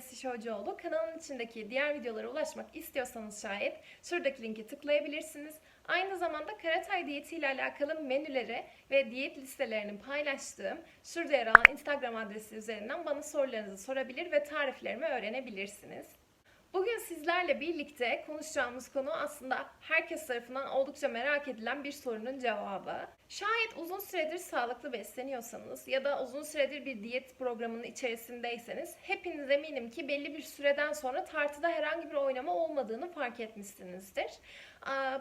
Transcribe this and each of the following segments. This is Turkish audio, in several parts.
Nesli Hocaoğlu. Kanalın içindeki diğer videolara ulaşmak istiyorsanız şayet şuradaki linki tıklayabilirsiniz. Aynı zamanda Karatay diyeti ile alakalı menüleri ve diyet listelerini paylaştığım şurada yer alan Instagram adresi üzerinden bana sorularınızı sorabilir ve tariflerimi öğrenebilirsiniz. Bugün sizlerle birlikte konuşacağımız konu aslında herkes tarafından oldukça merak edilen bir sorunun cevabı. Şayet uzun süredir sağlıklı besleniyorsanız ya da uzun süredir bir diyet programının içerisindeyseniz hepiniz eminim ki belli bir süreden sonra tartıda herhangi bir oynama olmadığını fark etmişsinizdir.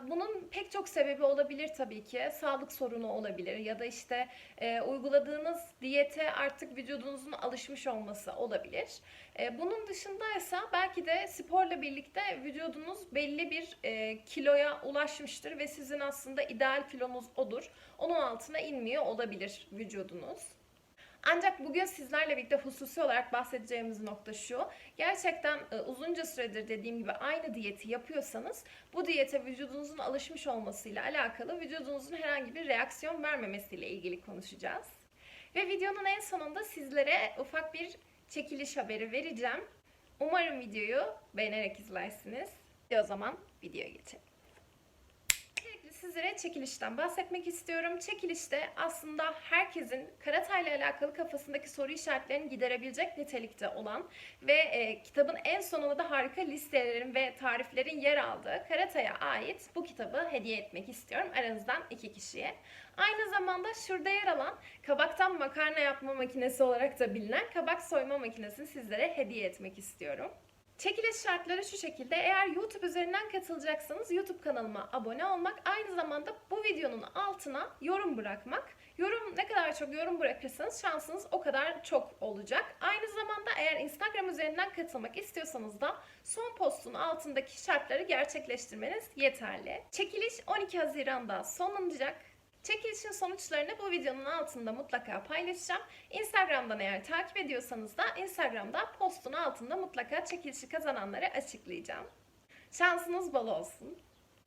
Bunun pek çok sebebi olabilir tabii ki. Sağlık sorunu olabilir ya da işte e, uyguladığınız diyete artık vücudunuzun alışmış olması olabilir. E, bunun dışında ise belki de sporla birlikte vücudunuz belli bir e, kiloya ulaşmıştır ve sizin aslında ideal kilonuz odur. Onun altına inmiyor olabilir vücudunuz. Ancak bugün sizlerle birlikte hususi olarak bahsedeceğimiz nokta şu. Gerçekten e, uzunca süredir dediğim gibi aynı diyeti yapıyorsanız bu diyete vücudunuzun alışmış olmasıyla alakalı vücudunuzun herhangi bir reaksiyon vermemesiyle ilgili konuşacağız. Ve videonun en sonunda sizlere ufak bir çekiliş haberi vereceğim. Umarım videoyu beğenerek izlersiniz. O zaman videoya geçelim. Sizlere çekilişten bahsetmek istiyorum. Çekilişte aslında herkesin Karatay ile alakalı kafasındaki soru işaretlerini giderebilecek nitelikte olan ve e, kitabın en sonunda da harika listelerin ve tariflerin yer aldığı Karatay'a ait bu kitabı hediye etmek istiyorum aranızdan iki kişiye. Aynı zamanda şurada yer alan kabaktan makarna yapma makinesi olarak da bilinen kabak soyma makinesini sizlere hediye etmek istiyorum. Çekiliş şartları şu şekilde. Eğer YouTube üzerinden katılacaksanız YouTube kanalıma abone olmak, aynı zamanda bu videonun altına yorum bırakmak. Yorum ne kadar çok yorum bırakırsanız şansınız o kadar çok olacak. Aynı zamanda eğer Instagram üzerinden katılmak istiyorsanız da son postun altındaki şartları gerçekleştirmeniz yeterli. Çekiliş 12 Haziran'da sonlanacak. Çekilişin sonuçlarını bu videonun altında mutlaka paylaşacağım. Instagram'dan eğer takip ediyorsanız da Instagram'da postun altında mutlaka çekilişi kazananları açıklayacağım. Şansınız bol olsun.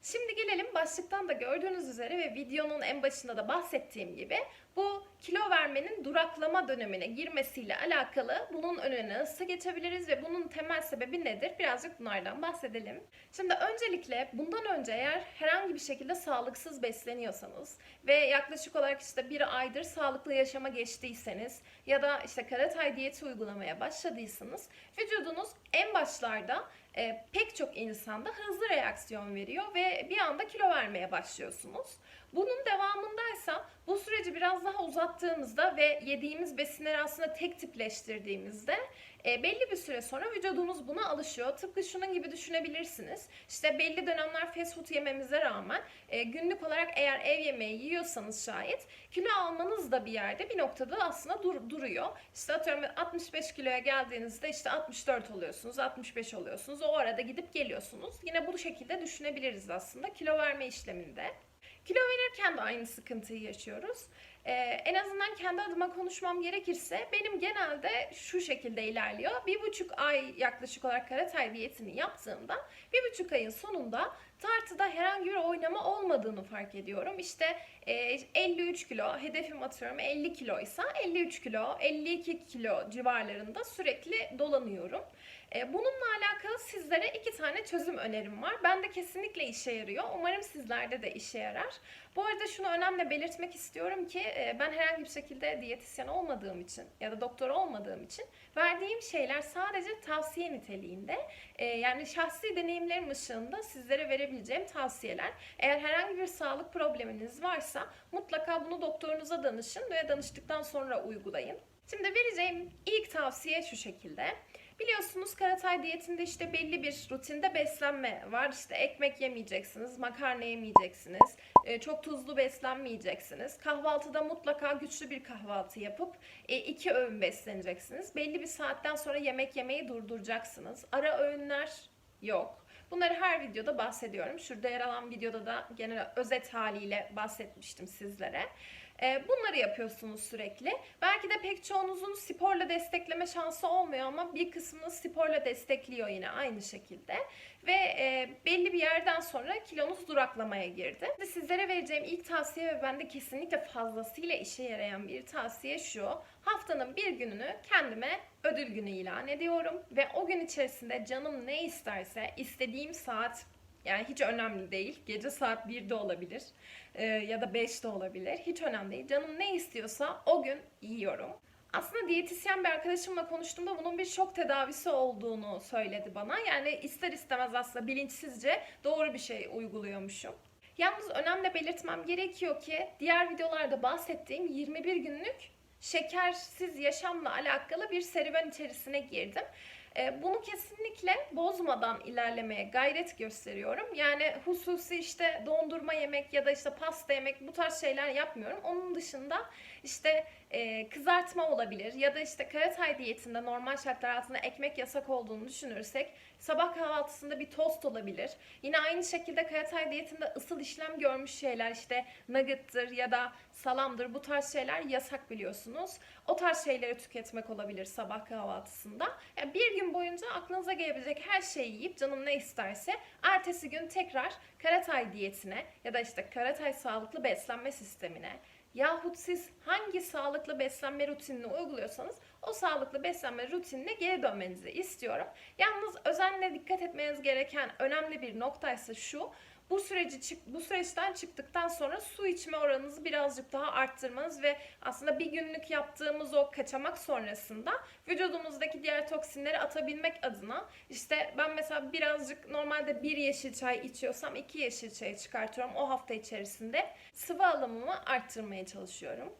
Şimdi gelelim başlıktan da gördüğünüz üzere ve videonun en başında da bahsettiğim gibi bu kilo vermenin duraklama dönemine girmesiyle alakalı bunun önüne nasıl geçebiliriz ve bunun temel sebebi nedir? Birazcık bunlardan bahsedelim. Şimdi öncelikle bundan önce eğer herhangi bir şekilde sağlıksız besleniyorsanız ve yaklaşık olarak işte bir aydır sağlıklı yaşama geçtiyseniz ya da işte Karatay diyeti uygulamaya başladıysanız vücudunuz en başlarda e, pek çok insanda hızlı reaksiyon veriyor ve bir anda kilo vermeye başlıyorsunuz. Bunun devamındaysa bu süreci biraz daha uzattığımızda ve yediğimiz besinleri aslında tek tipleştirdiğimizde e, belli bir süre sonra vücudumuz buna alışıyor. Tıpkı şunun gibi düşünebilirsiniz. İşte belli dönemler fast food yememize rağmen e, günlük olarak eğer ev yemeği yiyorsanız şayet kilo almanız da bir yerde bir noktada aslında dur- duruyor. İşte atıyorum 65 kiloya geldiğinizde işte 64 oluyorsunuz, 65 oluyorsunuz. O arada gidip geliyorsunuz. Yine bu şekilde düşünebiliriz aslında kilo verme işleminde. Kilo verirken de aynı sıkıntıyı yaşıyoruz. Ee, en azından kendi adıma konuşmam gerekirse benim genelde şu şekilde ilerliyor. Bir buçuk ay yaklaşık olarak Karatay diyetini yaptığımda bir buçuk ayın sonunda tartıda herhangi bir oynama olmadığını fark ediyorum. İşte e, 53 kilo, hedefim atıyorum 50 kiloysa 53 kilo, 52 kilo civarlarında sürekli dolanıyorum. E, Bununla alakalı sizlere iki tane çözüm önerim var. Ben de kesinlikle işe yarıyor. Umarım sizlerde de işe yarar. Bu arada şunu önemli belirtmek istiyorum ki e, ben herhangi bir şekilde diyetisyen olmadığım için ya da doktor olmadığım için verdiğim şeyler sadece tavsiye niteliğinde. E, Yani şahsi deneyimlerim ışığında sizlere verebileceğim tavsiyeler. Eğer herhangi bir sağlık probleminiz varsa mutlaka bunu doktorunuza danışın ve danıştıktan sonra uygulayın. Şimdi vereceğim ilk tavsiye şu şekilde. Biliyorsunuz Karatay diyetinde işte belli bir rutinde beslenme var. İşte ekmek yemeyeceksiniz, makarna yemeyeceksiniz, e, çok tuzlu beslenmeyeceksiniz. Kahvaltıda mutlaka güçlü bir kahvaltı yapıp e, iki öğün besleneceksiniz. Belli bir saatten sonra yemek yemeyi durduracaksınız. Ara öğünler yok. Bunları her videoda bahsediyorum. Şurada yer alan videoda da genel özet haliyle bahsetmiştim sizlere. E, bunları yapıyorsunuz sürekli. Belki de pek çoğunuzun sporla destekleme şansı olmuyor ama bir kısmınız sporla destekliyor yine aynı şekilde. Ve e, belli bir yerden sonra kilonuz duraklamaya girdi. Sizlere vereceğim ilk tavsiye ve bende kesinlikle fazlasıyla işe yarayan bir tavsiye şu. Haftanın bir gününü kendime ödül günü ilan ediyorum. Ve o gün içerisinde canım ne isterse istediğim saat yani hiç önemli değil. Gece saat 1'de olabilir e, ya da 5'te olabilir. Hiç önemli değil. Canım ne istiyorsa o gün yiyorum. Aslında diyetisyen bir arkadaşımla konuştuğumda bunun bir şok tedavisi olduğunu söyledi bana. Yani ister istemez aslında bilinçsizce doğru bir şey uyguluyormuşum. Yalnız önemli belirtmem gerekiyor ki diğer videolarda bahsettiğim 21 günlük şekersiz yaşamla alakalı bir serüven içerisine girdim. E, Bunu kesinlikle bozmadan ilerlemeye gayret gösteriyorum. Yani hususi işte dondurma yemek ya da işte pasta yemek bu tarz şeyler yapmıyorum. Onun dışında işte e, kızartma olabilir ya da işte karatay diyetinde normal şartlar altında ekmek yasak olduğunu düşünürsek sabah kahvaltısında bir tost olabilir. Yine aynı şekilde karatay diyetinde ısıl işlem görmüş şeyler işte nugget'tır ya da salamdır bu tarz şeyler yasak biliyorsunuz. O tarz şeyleri tüketmek olabilir sabah kahvaltısında. Yani bir gün boyunca aklınıza gelebilecek her şeyi yiyip canım ne isterse ertesi gün tekrar karatay diyetine ya da işte karatay sağlıklı beslenme sistemine Yahut siz hangi sağlıklı beslenme rutinini uyguluyorsanız o sağlıklı beslenme rutinine geri dönmenizi istiyorum. Yalnız özenle dikkat etmeniz gereken önemli bir nokta ise şu. Bu süreci bu süreçten çıktıktan sonra su içme oranınızı birazcık daha arttırmanız ve aslında bir günlük yaptığımız o kaçamak sonrasında vücudumuzdaki diğer toksinleri atabilmek adına işte ben mesela birazcık normalde bir yeşil çay içiyorsam iki yeşil çayı çıkartıyorum o hafta içerisinde sıvı alımımı arttırmaya çalışıyorum.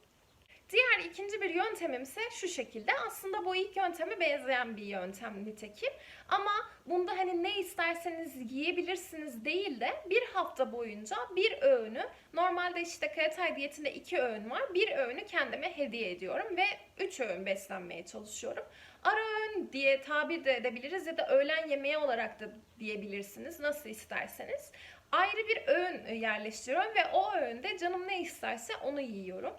Diğer ikinci bir yöntemim ise şu şekilde. Aslında bu ilk yönteme benzeyen bir yöntem nitekim. Ama bunda hani ne isterseniz yiyebilirsiniz değil de bir hafta boyunca bir öğünü normalde işte karatay diyetinde iki öğün var. Bir öğünü kendime hediye ediyorum ve üç öğün beslenmeye çalışıyorum. Ara öğün diye tabir de edebiliriz ya da öğlen yemeği olarak da diyebilirsiniz nasıl isterseniz. Ayrı bir öğün yerleştiriyorum ve o öğünde canım ne isterse onu yiyorum.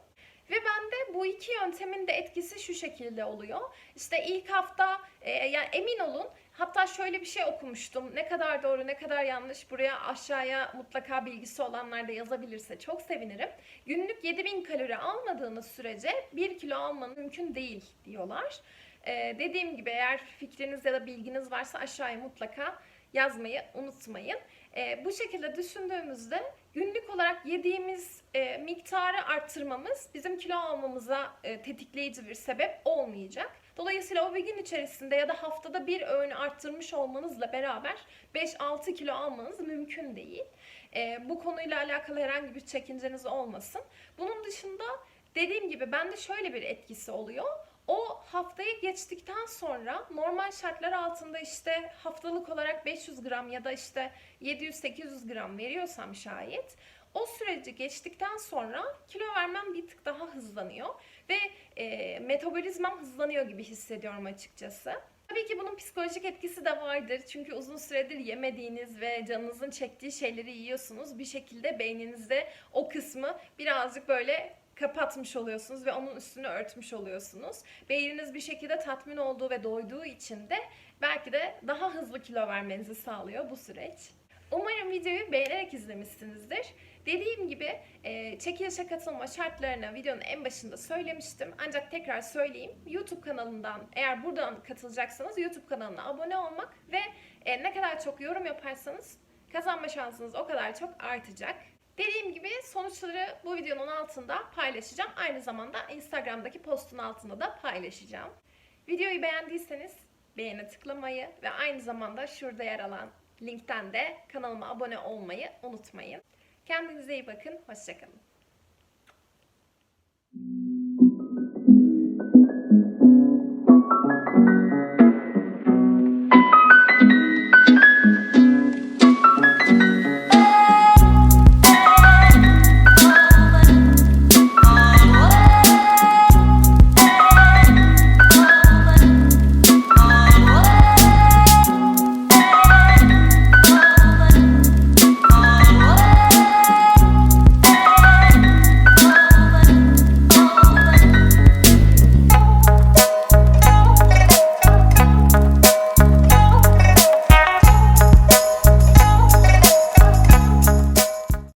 Ve bende bu iki yöntemin de etkisi şu şekilde oluyor. İşte ilk hafta e, yani emin olun hatta şöyle bir şey okumuştum. Ne kadar doğru ne kadar yanlış buraya aşağıya mutlaka bilgisi olanlar da yazabilirse çok sevinirim. Günlük 7000 kalori almadığınız sürece 1 kilo almanız mümkün değil diyorlar. E, dediğim gibi eğer fikriniz ya da bilginiz varsa aşağıya mutlaka yazmayı unutmayın. E, bu şekilde düşündüğümüzde günlük olarak yediğimiz e, miktarı arttırmamız bizim kilo almamıza e, tetikleyici bir sebep olmayacak. Dolayısıyla o bir gün içerisinde ya da haftada bir öğünü arttırmış olmanızla beraber 5-6 kilo almanız mümkün değil. E, bu konuyla alakalı herhangi bir çekinceniz olmasın. Bunun dışında dediğim gibi bende şöyle bir etkisi oluyor. O haftayı geçtikten sonra normal şartlar altında işte haftalık olarak 500 gram ya da işte 700-800 gram veriyorsam şayet o süreci geçtikten sonra kilo vermem bir tık daha hızlanıyor ve e, metabolizmam hızlanıyor gibi hissediyorum açıkçası. Tabii ki bunun psikolojik etkisi de vardır. Çünkü uzun süredir yemediğiniz ve canınızın çektiği şeyleri yiyorsunuz. Bir şekilde beyninizde o kısmı birazcık böyle kapatmış oluyorsunuz ve onun üstünü örtmüş oluyorsunuz. Beyniniz bir şekilde tatmin olduğu ve doyduğu için de belki de daha hızlı kilo vermenizi sağlıyor bu süreç. Umarım videoyu beğenerek izlemişsinizdir. Dediğim gibi e, çekilişe katılma şartlarını videonun en başında söylemiştim. Ancak tekrar söyleyeyim. YouTube kanalından eğer buradan katılacaksanız YouTube kanalına abone olmak ve e, ne kadar çok yorum yaparsanız kazanma şansınız o kadar çok artacak. Dediğim gibi sonuçları bu videonun altında paylaşacağım. Aynı zamanda Instagram'daki postun altında da paylaşacağım. Videoyu beğendiyseniz beğene tıklamayı ve aynı zamanda şurada yer alan linkten de kanalıma abone olmayı unutmayın. Kendinize iyi bakın, hoşçakalın.